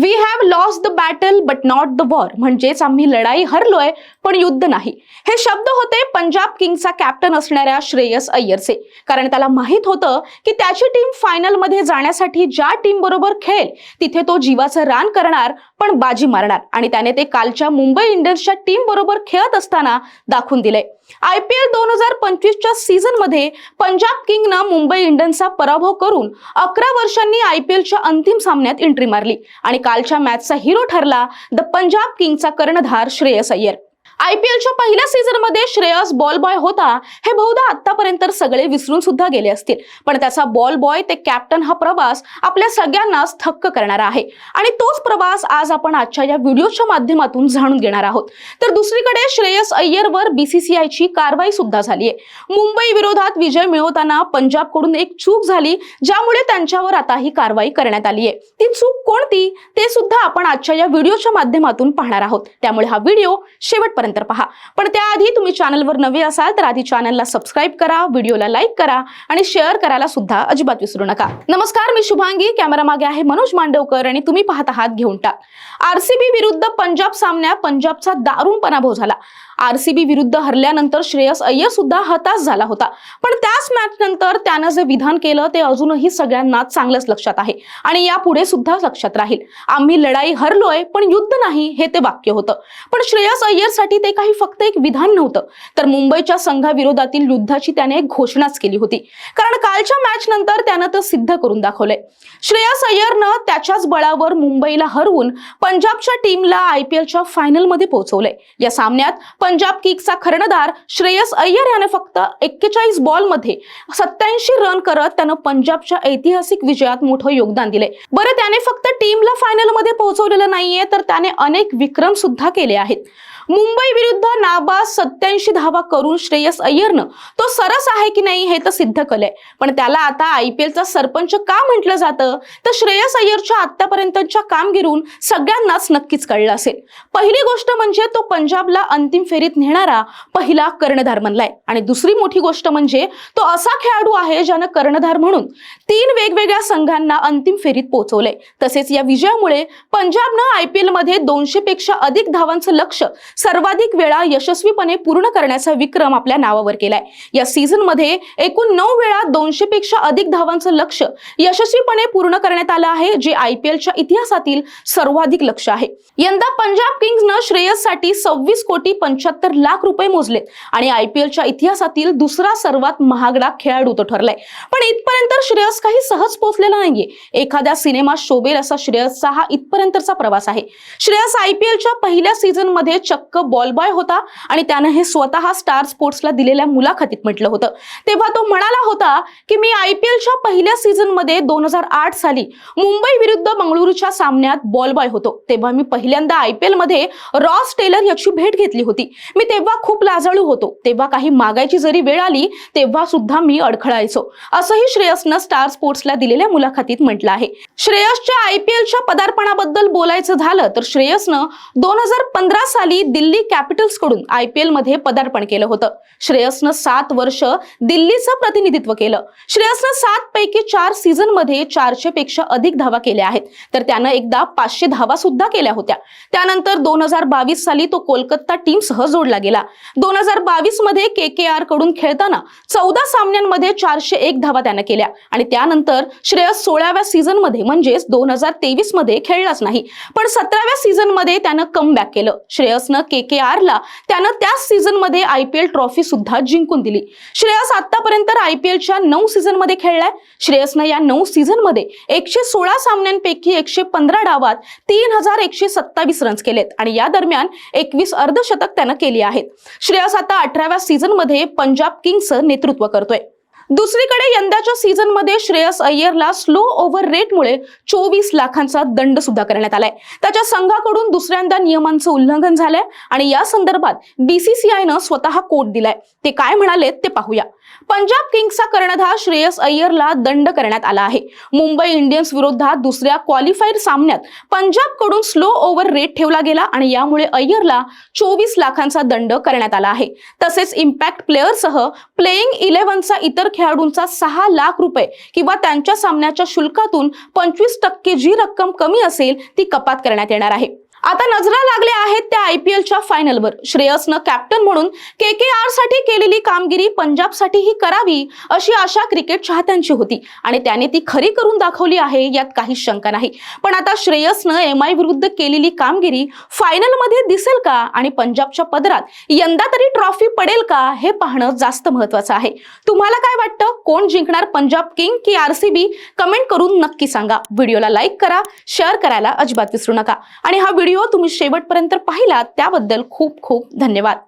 We have lost the battle but not the war म्हणजेच आम्ही लढाई हरलोय पण युद्ध नाही. हे शब्द होते पंजाब किंगचा कॅप्टन असणाऱ्या श्रेयस अय्यरचे. कारण त्याला माहीत होतं की त्याची टीम फायनलमध्ये जाण्यासाठी ज्या टीम बरोबर खेळेल तिथे तो जीवाचं रान करणार पण बाजी मारणार. आणि त्याने ते कालच्या मुंबई इंडियन्सच्या टीम बरोबर खेळत असताना दाखवून दिले. आय पी एल दोन हजार पंचवीसच्या सीझनमध्ये पंजाब किंगनं मुंबई इंडियन्सचा पराभव करून अकरा वर्षांनी आय पी एलच्या अंतिम सामन्यात एंट्री मारली. आणि कालच्या मॅचचा हिरो ठरला द पंजाब किंगचा कर्णधार श्रेयस अय्यर. आय पी एलच्या पहिल्या सीझनमध्ये श्रेयस बॉल बॉय होता हे बहुधा आतापर्यंत सगळे विसरून सुद्धा गेले असतील. पण त्याचा बॉल बॉय ते कॅप्टन हा प्रवास आपल्या सगळ्यांनाच थक्क करणारा आहे. आणि तोच प्रवास आज आपण आजच्या या व्हिडिओच्या माध्यमातून जाणून घेणार आहोत. तर दुसरीकडे श्रेयस अय्यरवर बीसीसीआयची कारवाई सुद्धा झाली आहे मुंबई विरोधात विजय मिळवताना पंजाबकडून एक चूक झाली ज्यामुळे त्यांच्यावर आता ही कारवाई करण्यात आली आहे ती चूक कोणती ते सुद्धा आपण आजच्या या व्हिडिओच्या माध्यमातून पाहणार आहोत. त्यामुळे हा व्हिडिओ शेवटपर्यंत पहा. पण त्याआधी तुम्ही चॅनलवर नवे असाल तर आधी चॅनलला सबस्क्राईब करा व्हिडिओला लाईक करा आणि शेअर करायला सुद्धा अजिबात विसरू नका. नमस्कार मी शुभांगी. कॅमेरा मागे आहे मनोज मांडवकर आणि तुम्ही पाहत आहात घेऊन टाक. आरसीबी विरुद्ध पंजाब सामन्यात पंजाबचा दारुण पराभव झाला. आरसीबी विरुद्ध हरल्यानंतर श्रेयस अय्यर सुद्धा हताश झाला होता. पण त्याच मॅच नंतर त्यानं जे विधान केलं ते अजूनही सगळ्यांना चांगलंच लक्षात आहे. आणि यापुढे सुद्धा लक्षात राहील. आम्ही लढाई हरलोय पण युद्ध नाही हे ते वाक्य होतं. पण श्रेयस अय्यरसाठी ते काही फक्त एक विधान नव्हतं. तर मुंबईच्या संघाविरोधातील युद्धाची त्याने एक घोषणाच केली होती. कारण कालच्या मॅच नंतर त्यानं ते सिद्ध करून दाखवलंय. श्रेयस अय्यरनं त्याच्याच बळावर मुंबईला हरवून पंजाबच्या टीमला आय पी एलच्या फायनलमध्ये पोहोचवलंय. या सामन्यात पंजाब किकचा कर्णधार श्रेयस अय्यर याने फक्त एक्केचाळीस बॉलमध्ये सत्याऐंशी रन करत त्यानं पंजाबच्या ऐतिहासिक विजयात मोठं योगदान दिले बरं त्याने फक्त टीमला फायनलमध्ये पोहोचवलेलं नाहीये तर त्याने अनेक विक्रम सुद्धा केले आहेत. मुंबई विरुद्ध नाबाद सत्याऐंशी धावा करून श्रेयस अय्यरनं. तो सरस आहे की नाही हे तर सिद्ध केलंय. पण त्याला आता आय पी एलचा सरपंच का म्हटलं जातं? तर श्रेयस अय्यरच्या आतापर्यंतच्या कामगिरून सगळ्यांनाच नक्कीच कळलं असेल. पहिली गोष्ट म्हणजे तो पंजाबला अंतिम फेरीत नेणारा पहिला कर्णधार बनलाय. आणि दुसरी मोठी गोष्ट म्हणजे तो असा खेळाडू आहे ज्यानं कर्णधार म्हणून तीन वेगवेगळ्या संघांना अंतिम फेरीत पोहोचवलंय. तसेच या विजयामुळे पंजाबनं आय पी एलमध्ये दोनशे पेक्षा अधिक धावांचं लक्ष सर्वाधिक वेळा यशस्वीपणे पूर्ण करण्याचा विक्रम आपल्या नावावर केलाय. या सीझनमध्ये एकूण नऊ वेळा दोनशे पेक्षा अधिक धावांचं लक्ष यशस्वीपणे पूर्ण करण्यात आलं आहे जे आय पी एलच्या इतिहासातील सर्वाधिक लक्ष आहे. यंदा पंजाब किंग्सनं श्रेयससाठी सव्वीस कोटी पंच्याहत्तर लाख रुपये मोजलेत आणि आय पी एलच्या इतिहासातील दुसरा सर्वात महागडा खेळाडू तो ठरलाय. पण इथपर्यंत श्रेयस काही सहज पोहोचलेला नाहीये. एखाद्या सिनेमा शोभेल असा श्रेयसचा हा इथपर्यंतचा प्रवास आहे. श्रेयस आय पी एलच्या पहिल्या सीझनमध्ये चक्क बॉल बॉय होता आणि त्यानं हे स्वतः स्टार स्पोर्ट्सला दिलेल्या मुलाखतीत म्हटलं होतं. तेव्हा तो म्हणाला होता की मी आय पी एलच्या पहिल्या सीझनमध्ये दोन हजार आठ साली मुंबई विरुद्ध बंगळुरूच्या सामन्यात बॉल बॉय होतो. तेव्हा मी पहिल्यांदा आय पी एलमध्ये रॉस टेलर याची भेट घेतली होती. मी तेव्हा खूप लाजाळू होतो. तेव्हा काही मागायची जरी वेळ आली तेव्हा सुद्धा मी अडखळायचो. असंही श्रेयसनं स्टार स्पोर्ट्सला दिलेल्या मुलाखतीत म्हटलं आहे. श्रेयसच्या आय पी एलच्या पदार्पणाबद्दल बोलायचं झालं तर श्रेयसनं दोन हजार पंधरा साली दिल्ली कॅपिटल्सकडून आय पी एलमध्ये पदार्पण केलं होतं. श्रेयसनं सात वर्ष दिल्लीचं प्रतिनिधित्व केलं. श्रेयसनं सात पैकी चार सीझनमध्ये चारशे पेक्षा अधिक धावा केल्या आहेत. तर त्यानं एकदा पाचशे धावा सुद्धा केल्या होत्या. त्यानंतर दोन हजार बावीस साली तो कोलकाता टीम सह जोडला गेला. दोन हजार बावीसमध्ये के के आरकडून खेळताना चौदा सामन्यांमध्ये चारशे एक धावा त्यानं केल्या. आणि त्यानंतर श्रेयस सोळाव्या सीझनमध्ये म्हणजेच दोन हजार तेवीसमध्ये खेळलाच नाही. पण सतराव्या सीझनमध्ये त्यानं कमबॅक केलं. श्रेयसनं के के आरला त्यानं त्याच सीझनमध्ये आय पी एल ट्रॉफी सुद्धा जिंकून दिली. श्रेयस आतापर्यंत आय पी एलच्या नऊ सीझनमध्ये खेळलाय. श्रेयसनं या नऊ सीझनमध्ये एकशे सोळा सामन्यांपैकी एकशे पंधरा डावात तीन हजार एकशे सत्तावीस रन्स केलेत आणि या दरम्यान एकवीस अर्धशतक त्यानं केली आहेत. श्रेयस आता अठराव्या सीझनमध्ये पंजाब किंग्सचं नेतृत्व करतोय. दुसरीकडे यंदाच्या सीझनमध्ये श्रेयस अय्यरला स्लो ओव्हर रेटमुळे चोवीस लाखांचा दंड सुद्धा करण्यात आलाय. त्याच्या संघाकडून दुसऱ्यांदा नियमांचं उल्लंघन झालंय आणि या संदर्भात बीसीसीआयनं स्वतः कोट दिलाय. ते काय म्हणाले ते पाहूया. पंजाब किंग्सचा कर्णधार श्रेयस अय्यरला दंड करण्यात आला आहे. मुंबई इंडियन्स विरोधात दुसऱ्या क्वालिफायर सामन्यात पंजाबकडून स्लो ओव्हर रेट ठेवला गेला आणि यामुळे अय्यरला चोवीस लाखांचा दंड करण्यात आला आहे. तसेच इम्पॅक्ट प्लेअरसह प्लेईंग इलेव्हनचा इतर खेळाडूंचा सहा लाख रुपये किंवा त्यांच्या सामन्याच्या शुल्कातून पंचवीस टक्के जी रक्कम कमी असेल ती कपात करण्यात येणार आहे. आता नजरा लागल्या आहेत त्या आय पी एलच्या फायनलवर. श्रेयसनं कॅप्टन म्हणून के के आरसाठी केलेली कामगिरी पंजाबसाठीही करावी अशी आशा क्रिकेट चाहत्यांची होती. आणि त्याने ती खरी करून दाखवली आहे यात काही शंका नाही. पण आता श्रेयसनं एम आय विरुद्ध केलेली कामगिरी फायनलमध्ये दिसेल का आणि पंजाबच्या पदरात यंदा तरी ट्रॉफी पडेल का हे पाहणं जास्त महत्वाचं आहे. तुम्हाला काय वाटतं? कोण जिंकणार पंजाब किंग की आरसीबी कमेंट करून नक्की सांगा. व्हिडिओला लाईक करा शेअर करायला अजिबात विसरू नका. आणि हा व्हिडिओ व्हिडिओ तुम्ही शेवटपर्यंत पाहिला त्याबद्दल खूप खूप धन्यवाद.